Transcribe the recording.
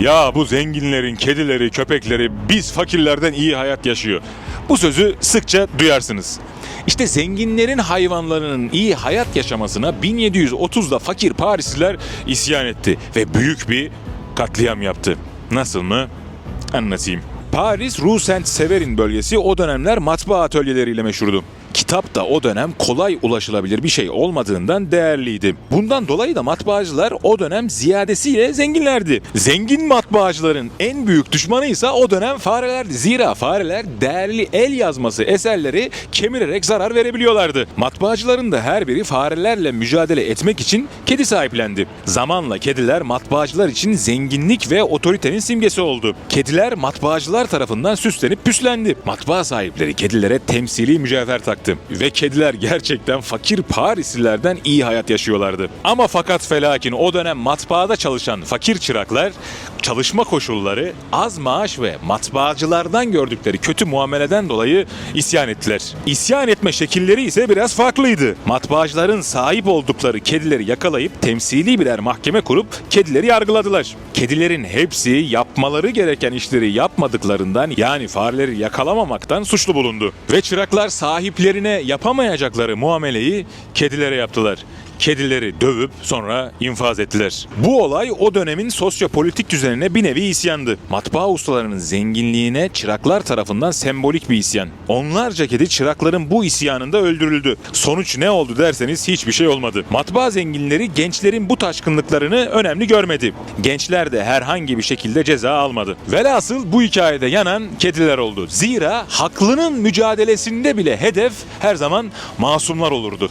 Ya bu zenginlerin kedileri, köpekleri biz fakirlerden iyi hayat yaşıyor. Bu sözü sıkça duyarsınız. İşte zenginlerin hayvanlarının iyi hayat yaşamasına 1730'da fakir Parisliler isyan etti ve büyük bir katliam yaptı. Nasıl mı? Anlatayım. Paris, Rue Saint-Severin bölgesi o dönemler matbaa atölyeleriyle meşhurdu. Kitap da o dönem kolay ulaşılabilir bir şey olmadığından değerliydi. Bundan dolayı da matbaacılar o dönem ziyadesiyle zenginlerdi. Zengin matbaacıların en büyük düşmanı ise o dönem farelerdi. Zira fareler değerli el yazması eserleri kemirerek zarar verebiliyorlardı. Matbaacıların da her biri farelerle mücadele etmek için kedi sahiplendi. Zamanla kediler matbaacılar için zenginlik ve otoritenin simgesi oldu. Kediler matbaacılar tarafından süslenip püslendi. Matbaa sahipleri kedilere temsili mücevher taktı. Ve kediler gerçekten fakir Parislilerden iyi hayat yaşıyorlardı. Ama fakat felakin o dönem matbaada çalışan fakir çıraklar çalışma koşulları, az maaş ve matbaacılardan gördükleri kötü muameleden dolayı isyan ettiler. İsyan etme şekilleri ise biraz farklıydı. Matbaacıların sahip oldukları kedileri yakalayıp temsili birer mahkeme kurup kedileri yargıladılar. Kedilerin hepsi yapmaları gereken işleri yapmadıklarından yani fareleri yakalamamaktan suçlu bulundu. Ve çıraklar sahiplerine yapamayacakları muameleyi kedilere yaptılar kedileri dövüp sonra infaz ettiler. Bu olay o dönemin sosyopolitik düzenine bir nevi isyandı. Matbaa ustalarının zenginliğine çıraklar tarafından sembolik bir isyan. Onlarca kedi çırakların bu isyanında öldürüldü. Sonuç ne oldu derseniz hiçbir şey olmadı. Matbaa zenginleri gençlerin bu taşkınlıklarını önemli görmedi. Gençler de herhangi bir şekilde ceza almadı. Velhasıl bu hikayede yanan kediler oldu. Zira haklının mücadelesinde bile hedef her zaman masumlar olurdu.